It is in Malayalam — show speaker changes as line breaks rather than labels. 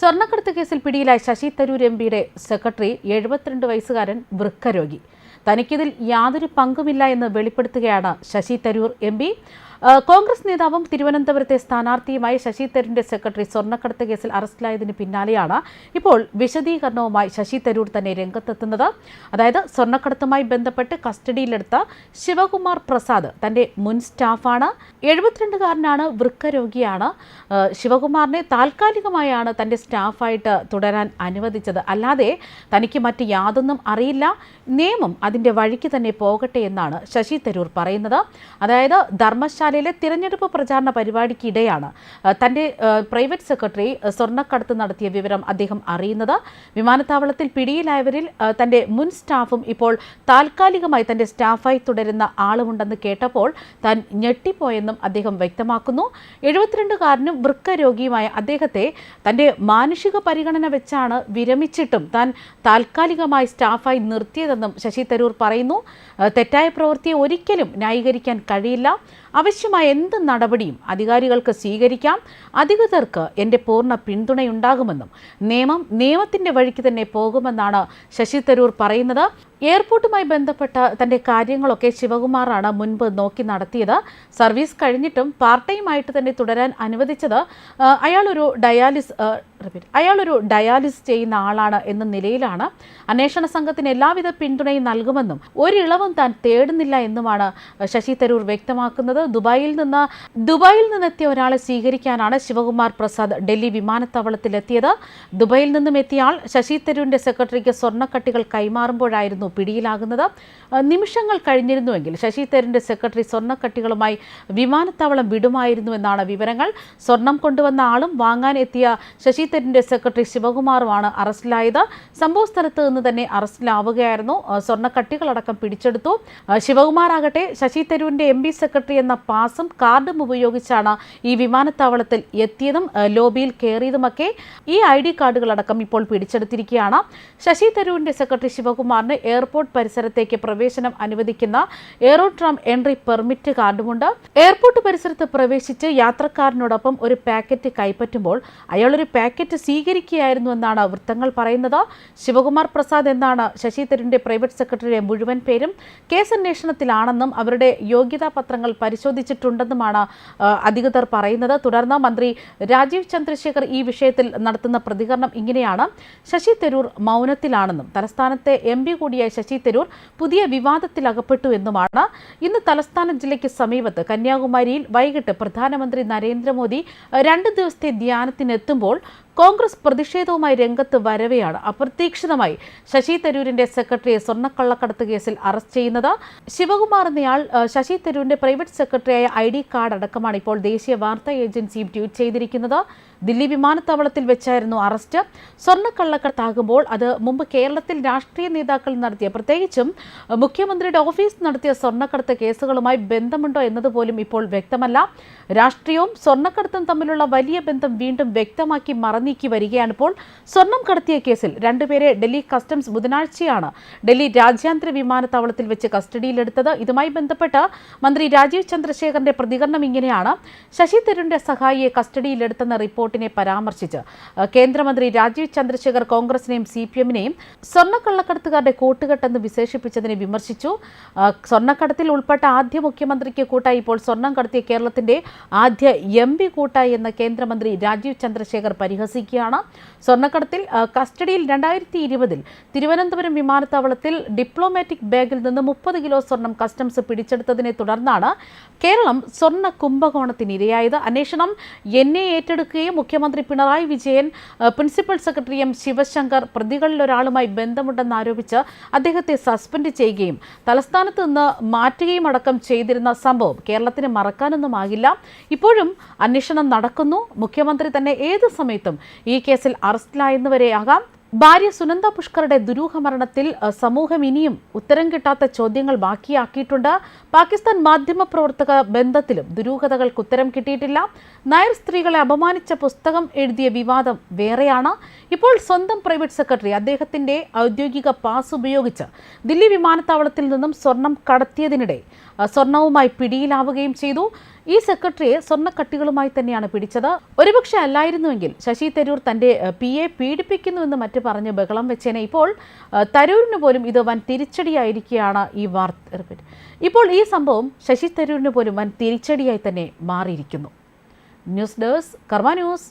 സ്വർണക്കടത്ത് കേസിൽ പിടിയിലായ ശശി തരൂർ എം പിയുടെ സെക്രട്ടറി എഴുപത്തിരണ്ട് വയസ്സുകാരൻ വൃക്കരോഗി. തനിക്കിതിൽ യാതൊരു പങ്കുമില്ല എന്ന് വെളിപ്പെടുത്തുകയാണ് ശശി തരൂർ എം പി. കോൺഗ്രസ് നേതാവും തിരുവനന്തപുരത്തെ സ്ഥാനാർത്ഥിയുമായി ശശി തരൂരിന്റെ സെക്രട്ടറി സ്വർണക്കടത്ത് കേസിൽ അറസ്റ്റിലായതിന് പിന്നാലെയാണ് ഇപ്പോൾ വിശദീകരണവുമായി ശശി തരൂർ തന്നെ രംഗത്തെത്തുന്നത്. അതായത് സ്വർണക്കടത്തുമായി ബന്ധപ്പെട്ട് കസ്റ്റഡിയിലെടുത്ത ശിവകുമാർ പ്രസാദ് തന്റെ മുൻ സ്റ്റാഫാണ്. എഴുപത്തിരണ്ടുകാരനാണ് വൃക്കരോഗിയാണ്. ശിവകുമാറിനെ താൽക്കാലികമായാണ് തന്റെ സ്റ്റാഫായിട്ട് തുടരാൻ അനുവദിച്ചത്. അല്ലാതെ തനിക്ക് മറ്റ് യാതൊന്നും അറിയില്ല. നിയമം അതിന്റെ വഴിക്ക് തന്നെ പോകട്ടെ എന്നാണ് ശശി തരൂർ പറയുന്നത്. അതായത് ധർമ്മശാലയിലെ തിരഞ്ഞെടുപ്പ് പ്രചാരണ പരിപാടിക്കിടെയാണ് തന്റെ പ്രൈവറ്റ് സെക്രട്ടറി സ്വർണക്കടത്ത് നടത്തിയ വിവരം അദ്ദേഹം അറിയുന്നത്. വിമാനത്താവളത്തിൽ പിടിയിലായവരിൽ തന്റെ മുൻ സ്റ്റാഫും ഇപ്പോൾ താൽക്കാലികമായി തന്റെ സ്റ്റാഫായി തുടരുന്ന ആളുമുണ്ടെന്ന് കേട്ടപ്പോൾ താൻ ഞെട്ടിപ്പോയെന്നും അദ്ദേഹം വ്യക്തമാക്കുന്നു. എഴുപത്തിരണ്ടുകാരനും വൃക്ക രോഗിയുമായ അദ്ദേഹത്തെ തന്റെ മാനുഷിക പരിഗണന വെച്ചാണ് വിരമിച്ചിട്ടും താൻ താൽക്കാലികമായി സ്റ്റാഫായി നിർത്തിയതെന്നും ശശി തരൂർ പറയുന്നു. തെറ്റായ പ്രവൃത്തിയെ ഒരിക്കലും ന്യായീകരിക്കാൻ കഴിയില്ല. ആവശ്യമായ എന്ത് നടപടിയും അധികാരികൾക്ക് സ്വീകരിക്കാം. അധികൃതർക്ക് എന്റെ പൂർണ പിന്തുണയുണ്ടാകുമെന്നും നിയമം നിയമത്തിന്റെ വഴിക്ക് തന്നെ പോകുമെന്നാണ് ശശി തരൂർ പറയുന്നത്. എയർപോർട്ടുമായി ബന്ധപ്പെട്ട തന്റെ കാര്യങ്ങളൊക്കെ ശിവകുമാറാണ് മുൻപ് നോക്കി നടത്തിയത്. സർവീസ് കഴിഞ്ഞിട്ടും പാർട്ട് ടൈം ആയിട്ട് തന്നെ തുടരാൻ അനുവദിച്ചത്. അയാളൊരു ഡയാലിസ് റിപ്പീറ്റ്. അയാളൊരു ഡയാലിസ് ചെയ്യുന്ന ആളാണ് എന്ന നിലയിലാണ് അന്വേഷണ സംഘത്തിന് എല്ലാവിധ പിന്തുണയും നൽകുമെന്നും ഒരിളവും താൻ തേടുന്നില്ല എന്നുമാണ് ശശി തരൂർ വ്യക്തമാക്കുന്നത്. ദുബായിൽ നിന്ന് ദുബായിൽ നിന്നെത്തിയ ഒരാളെ സ്വീകരിക്കാനാണ് ശിവകുമാർ പ്രസാദ് ഡൽഹി വിമാനത്താവളത്തിൽ എത്തിയത് ദുബായിൽ നിന്നും ആൾ ശശി തരൂരിന്റെ സെക്രട്ടറിക്ക് സ്വർണക്കട്ടികൾ കൈമാറുമ്പോഴായിരുന്നു പിടിയിലാകുന്നത്. നിമിഷങ്ങൾ കഴിഞ്ഞിരുന്നുവെങ്കിൽ ശശി തരൂരിന്റെ സെക്രട്ടറി സ്വർണക്കട്ടികളുമായി വിമാനത്താവളം വിടുമായിരുന്നു എന്നാണ് വിവരങ്ങൾ. സ്വർണം കൊണ്ടുവന്ന ആളും വാങ്ങാൻ എത്തിയ ശശി തരൂരിന്റെ സെക്രട്ടറി ശിവകുമാറുമാണ് അറസ്റ്റിലായത്. സംഭവ സ്ഥലത്ത് നിന്ന് തന്നെ അറസ്റ്റിലാവുകയായിരുന്നു. സ്വർണക്കട്ടികളടക്കം പിടിച്ചെടുത്തു. ശിവകുമാർ ആകട്ടെ ശശി തരൂരിന്റെ എം ബി സെക്രട്ടറി എന്ന പാസും കാർഡും ഉപയോഗിച്ചാണ് ഈ വിമാനത്താവളത്തിൽ എത്തിയതും ലോബിയിൽ കയറിയതുമൊക്കെ ഈ ഐ ഡി കാർഡുകളടക്കം ഇപ്പോൾ പിടിച്ചെടുത്തിരിക്കുകയാണ്. ശശി തരൂരിന്റെ സെക്രട്ടറി ശിവകുമാറിന് എയർപോർട്ട് പരിസരത്തേക്ക് പ്രവേശനം അനുവദിക്കുന്ന എയറോട്രാം എൻട്രി പെർമിറ്റ് കാർഡുമുണ്ട്. എയർപോർട്ട് പരിസരത്ത് പ്രവേശിച്ച് യാത്രക്കാരനോടൊപ്പം ഒരു പാക്കറ്റ് കൈപ്പറ്റുമ്പോൾ അയാൾ ഒരു പാക്കറ്റ് സ്വീകരിക്കുകയായിരുന്നു എന്നാണ് വൃത്തങ്ങൾ പറയുന്നത്. ശിവകുമാർ പ്രസാദ് എന്നാണ് ശശി തരൂരിന്റെ പ്രൈവറ്റ് സെക്രട്ടറിയുടെ മുഴുവൻ പേരും. കേസ് അന്വേഷണത്തിലാണെന്നും അവരുടെ യോഗ്യതാ പത്രങ്ങൾ പരിശോധിച്ചിട്ടുണ്ടെന്നുമാണ് അധികൃതർ പറയുന്നത്. തുടർന്ന് മന്ത്രി രാജീവ് ചന്ദ്രശേഖർ ഈ വിഷയത്തിൽ നടത്തുന്ന പ്രതികരണം ഇങ്ങനെയാണ്. ശശി തരൂർ മൗനത്തിലാണെന്നും തലസ്ഥാനത്തെ എം പി കൂടിയായ ശശി തരൂർ പുതിയ വിവാദത്തിൽ അകപ്പെട്ടു എന്നുമാണ്. ഇന്ന് തലസ്ഥാന ജില്ലയ്ക്ക് സമീപത്ത് കന്യാകുമാരിയിൽ വൈകിട്ട് പ്രധാനമന്ത്രി നരേന്ദ്രമോദി രണ്ട് ദിവസത്തെ ധ്യാനത്തിനെത്തുമ്പോൾ കോൺഗ്രസ് പ്രതിഷേധവുമായി രംഗത്ത് വരവെയാണ് അപ്രതീക്ഷിതമായി ശശി തരൂരിന്റെ സെക്രട്ടറിയെ സ്വർണക്കള്ളക്കടത്ത് കേസിൽ അറസ്റ്റ് ചെയ്യുന്നത്. ശിവകുമാർ എന്നയാൾ ശശി തരൂരിന്റെ പ്രൈവറ്റ് സെക്രട്ടറിയായ ഐ ഡി കാർഡ് അടക്കമാണ് ഇപ്പോൾ ദേശീയ വാർത്താ ഏജൻസിയും ട്വീറ്റ് ചെയ്തിരിക്കുന്നത്. ദില്ലി വിമാനത്താവളത്തിൽ വെച്ചായിരുന്നു അറസ്റ്റ്. സ്വർണക്കള്ളക്കടത്താകുമ്പോൾ അത് മുമ്പ് കേരളത്തിൽ രാഷ്ട്രീയ നേതാക്കൾ നടത്തിയ പ്രത്യേകിച്ചും മുഖ്യമന്ത്രിയുടെ ഓഫീസ് നടത്തിയ സ്വർണക്കടത്ത് കേസുകളുമായി ബന്ധമുണ്ടോ എന്നതുപോലും ഇപ്പോൾ വ്യക്തമല്ല. രാഷ്ട്രീയവും സ്വർണക്കടത്തും തമ്മിലുള്ള വലിയ ബന്ധം വീണ്ടും വ്യക്തമാക്കി മറന്നീക്കി വരികയാണ് ഇപ്പോൾ. സ്വർണം കടത്തിയ കേസിൽ രണ്ടുപേരെ ഡൽഹി കസ്റ്റംസ് ബുധനാഴ്ചയാണ് ഡൽഹി രാജ്യാന്തര വിമാനത്താവളത്തിൽ വെച്ച് കസ്റ്റഡിയിലെടുത്തത്. ഇതുമായി ബന്ധപ്പെട്ട് മന്ത്രി രാജീവ് ചന്ദ്രശേഖറിന്റെ പ്രതികരണം ഇങ്ങനെയാണ്. ശശി തരൂരിന്റെ സഹായിയെ കസ്റ്റഡിയിലെടുത്തെന്ന റിപ്പോർട്ടിനെ പരാമർശിച്ച് കേന്ദ്രമന്ത്രി രാജീവ് ചന്ദ്രശേഖർ കോൺഗ്രസിനെയും സി പി എമ്മിനെയും സ്വർണക്കള്ളക്കടത്തുകാരുടെ കൂട്ടുകെട്ടെന്ന് വിശേഷിപ്പിച്ചതിനെ വിമർശിച്ചു. സ്വർണക്കടത്തിൽ ഉൾപ്പെട്ട ആദ്യ മുഖ്യമന്ത്രിക്ക് കൂട്ടായി ഇപ്പോൾ സ്വർണം കടത്തിയ കേരളത്തിന്റെ ആദ്യ എം പി കൂട്ടായി എന്ന കേന്ദ്രമന്ത്രി രാജീവ് ചന്ദ്രശേഖർ പരിഹസിക്കുകയാണ്. സ്വർണക്കടത്തിൽ കസ്റ്റഡിയിൽ രണ്ടായിരത്തി ഇരുപതിൽ തിരുവനന്തപുരം വിമാനത്താവളത്തിൽ ഡിപ്ലോമാറ്റിക് ബാഗിൽ നിന്ന് മുപ്പത് കിലോ സ്വർണം കസ്റ്റംസ് പിടിച്ചെടുത്തതിനെ തുടർന്നാണ് കേരളം സ്വർണ കുംഭകോണത്തിന് ഇരയായത് അന്വേഷണം എന്നെ ഏറ്റെടുക്കുകയും മുഖ്യമന്ത്രി Pinarayi Vijayan principal secretary M Sivasankar പ്രതികളിലൊരാളുമായി ബന്ധമുണ്ടെന്ന് ആരോപിച്ച് അദ്ദേഹത്തെ സസ്പെൻഡ് ചെയ്യുകയും തലസ്ഥാനത്ത് നിന്ന് മാറ്റുകയും അടക്കം ചെയ്തിരുന്ന സംഭവം കേരളത്തിന് മറക്കാനൊന്നും മറക്കാനൊന്നുമാകില്ല ഇപ്പോഴും അന്വേഷണം നടക്കുന്നു. മുഖ്യമന്ത്രി തന്നെ ഏത് സമയത്തും ഈ കേസിൽ അറസ്റ്റിലായെന്ന് വരെയാകാം. ഭാര്യ സുനന്ദ പുഷ്കറുടെ ദുരൂഹ മരണത്തിൽ സമൂഹം ഇനിയും ഉത്തരം കിട്ടാത്ത ചോദ്യങ്ങൾ ബാക്കിയാക്കിയിട്ടുണ്ട്. പാകിസ്ഥാൻ മാധ്യമ പ്രവർത്തക ബന്ധത്തിലും ദുരൂഹതകൾക്ക് ഉത്തരം കിട്ടിയിട്ടില്ല. നായർ സ്ത്രീകളെ അപമാനിച്ച പുസ്തകം എഴുതിയ വിവാദം വേറെയാണ്. ഇപ്പോൾ സ്വന്തം പ്രൈവറ്റ് സെക്രട്ടറി അദ്ദേഹത്തിന്റെ ഔദ്യോഗിക പാസ് ഉപയോഗിച്ച് ദില്ലി വിമാനത്താവളത്തിൽ നിന്നും സ്വർണം കടത്തിയതിനിടെ സ്വർണവുമായി പിടിയിലാവുകയും ചെയ്തു. ഈ സെക്രട്ടറിയെ സ്വർണക്കട്ടികളുമായി തന്നെയാണ് പിടിച്ചത്. ഒരുപക്ഷെ അല്ലായിരുന്നുവെങ്കിൽ ശശി തരൂർ തന്റെ പി എ പീഡിപ്പിക്കുന്നുവെന്ന് മറ്റു പറഞ്ഞ് ബഹളം വെച്ചേനെ. ഇപ്പോൾ തരൂരിന് പോലും ഇത് വൻ തിരിച്ചടിയായിരിക്കുകയാണ് ഈ വാർത്ത. ഇപ്പോൾ ഈ സംഭവം ശശി തരൂരിന് പോലും വൻ തിരിച്ചടിയായി തന്നെ മാറിയിരിക്കുന്നു. News desk Karma news.